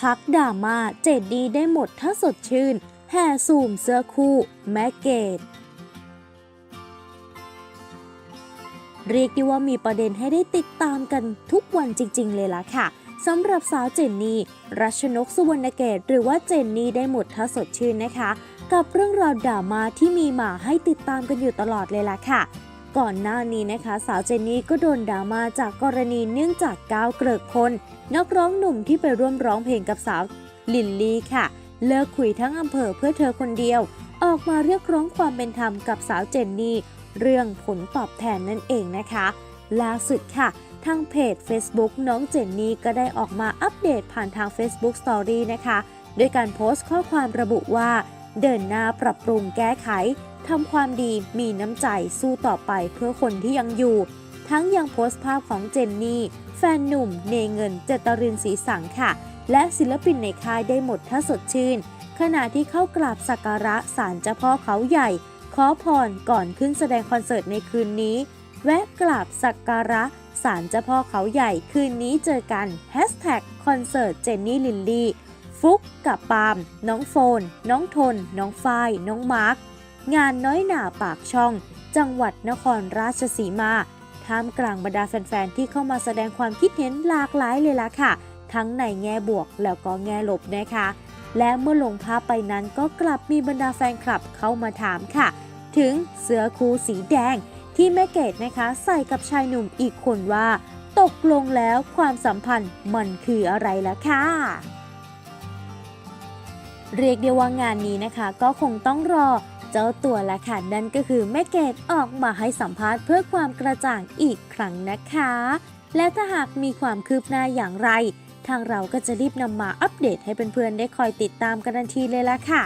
พักดราม่าเจดดีได้หมดถ้าสดชื่น แห่ซูมเสื้อคู่ แม่เกดเรียกได้ว่ามีประเด็นให้ได้ติดตามกันทุกวันจริง ๆ เลยล่ะค่ะสำหรับสาวเจนนี่รัชนกสุวรรณเกตหรือว่าเจนนี่ได้หมดถ้าสดชื่นนะคะ กับเรื่องราวดราม่าที่มีมาให้ติดตามกันอยู่ตลอดเลยล่ะค่ะ ก่อนหน้านี้นะคะสาวเจนนี่ก็โดนดราม่าจากกรณีเนื่องจากก้าวเกริกพลนักร้องหนุ่มที่ไปร่วมร้องเพลงกับสาวลินลี่ค่ะ เลิกคุยทั้งอำเภอเพื่อเธอคนเดียว ออกมาเรียกร้องความเป็นธรรมกับสาวเจนนี่ เรื่องผลตอบแทนนั่นเองนะคะ ล่าสุดค่ะ ทางเพจ Facebook น้องเจนนี่ก็ได้ออกมาอัปเดตผ่านทาง Facebook Story นะคะด้วยการโพสต์ข้อความระบุว่า เดินหน้าปรับปรุงแก้ไขทำความดีมีน้ำใจสู้ต่อไปเพื่อคนที่ยังอยู่ ทั้งยังโพสต์ภาพของเจนนี่ แฟนหนุ่มเนเงินเจตรินศรีสังค่ะ และศิลปินในค่ายได้หมดถ้าสดชื่น ขณะที่เข้ากราบสักการะศาลเจ้าพ่อเขาใหญ่ ขอพรก่อนขึ้นแสดงคอนเสิร์ตในคืนนี้ แวะกราบสักการะศาลเจ้าพ่อเขาใหญ่คืนนี้เจอกันแฮชแท็กคอนเสิร์ตเจนนี่ลินลี่ ฟุกกับปาล์มน้องโฟน น้องทน น้องฝ้าย น้องมาร์คงานน้อยหนาปากช่อง จังหวัดนครราชสีมา ท่ามกลางบรรดาแฟนๆ ที่เข้ามาแสดงความคิดเห็นหลากหลายเลยล่ะค่ะ ทั้งในแง่บวกแล้วก็แง่ลบนะคะ และเมื่อลงภาพไปนั้นก็กลับมีบรรดาแฟนคลับเข้ามาถามค่ะ ถึงเสื้อคูสีแดง ที่แม่เกดนะคะ ใส่กับชายหนุ่มอีกคนว่า ตกลงแล้วความสัมพันธ์มันคืออะไรล่ะค่ะ เรียกได้ว่างานนี้นะคะ ก็คงต้องรอเจ้าตัวละค่ะนั่นก็คือแม่เกดออกมาให้สัมภาษณ์เพื่อความกระจ่างอีกครั้งนะคะ และถ้าหากมีความคืบหน้าอย่างไร ทางเราก็จะรีบนำมาอัปเดตให้เพื่อนๆได้คอยติดตามกันทันทีเลยละค่ะ